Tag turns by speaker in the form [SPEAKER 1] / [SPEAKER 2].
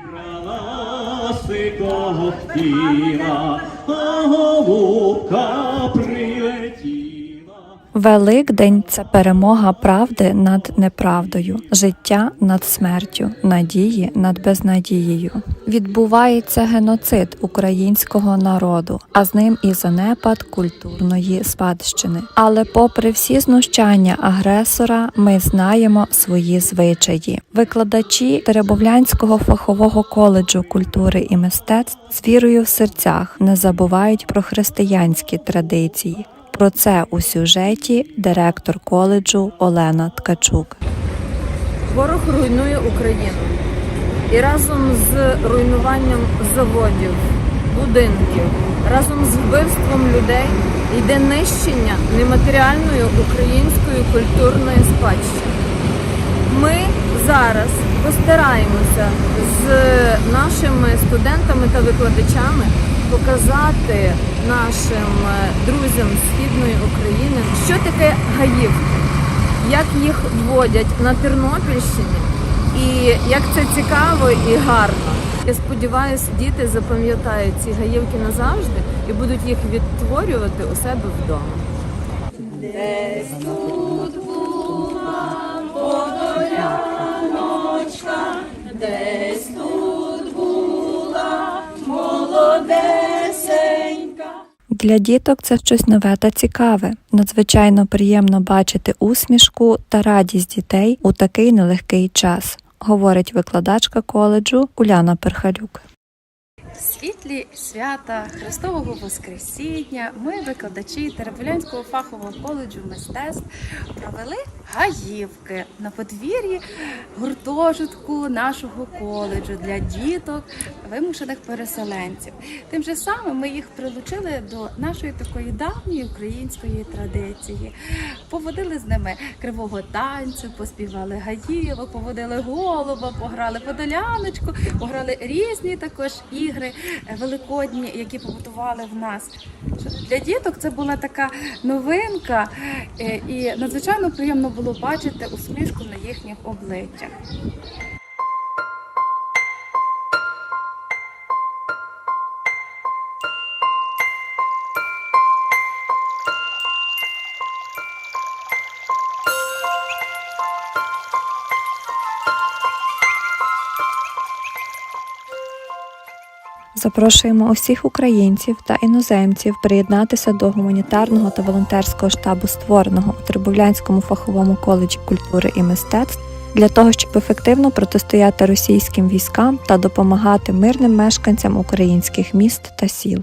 [SPEAKER 1] Брала сикого хотіла, а голубка.
[SPEAKER 2] Великдень це перемога правди над неправдою, життя над смертю, надії над безнадією. Відбувається геноцид українського народу, а з ним і занепад культурної спадщини. Але, попри всі знущання агресора, ми знаємо свої звичаї. Викладачі Теребовлянського фахового коледжу культури і мистецтв з вірою в серцях не забувають про християнські традиції. Про це у сюжеті директор коледжу Олена Ткачук.
[SPEAKER 3] Ворог руйнує Україну. І разом з руйнуванням заводів, будинків, разом з вбивством людей йде нищення нематеріальної української культурної спадщини. Ми зараз постараємося з нашими студентами та викладачами показати нашим е, друзям Східної України, що таке гаївки як їх вводять на Тернопільщині, і як це цікаво і гарно. Я сподіваюся, діти запам'ятають ці гаївки назавжди і будуть їх відтворювати у себе вдома.
[SPEAKER 2] Для діток це щось нове та цікаве. Надзвичайно приємно бачити усмішку та радість дітей у такий нелегкий час, говорить викладачка коледжу Уляна Перхалюк.
[SPEAKER 4] Світлі свята Христового Воскресіння ми, викладачі Теребулянського фахового коледжу мистецтв, провели гаївки на подвір'ї гуртожитку нашого коледжу для діток, вимушених переселенців. Тим же самим ми їх прилучили до нашої такої давньої української традиції. Поводили з ними кривого танцю, поспівали гаївок, поводили голуба, пограли подоляночку, пограли різні також ігри е, великодні, які побутували в нас. Для діток це була така новинка, е, і надзвичайно приємно було бачити усмішку на їхніх обличчях.
[SPEAKER 2] Запрошуємо усіх українців та іноземців приєднатися до гуманітарного та волонтерського штабу, створеного у Трибовлянському фаховому коледжі культури і мистецтв, для того, щоб ефективно протистояти російським військам та допомагати мирним мешканцям українських міст та сіл.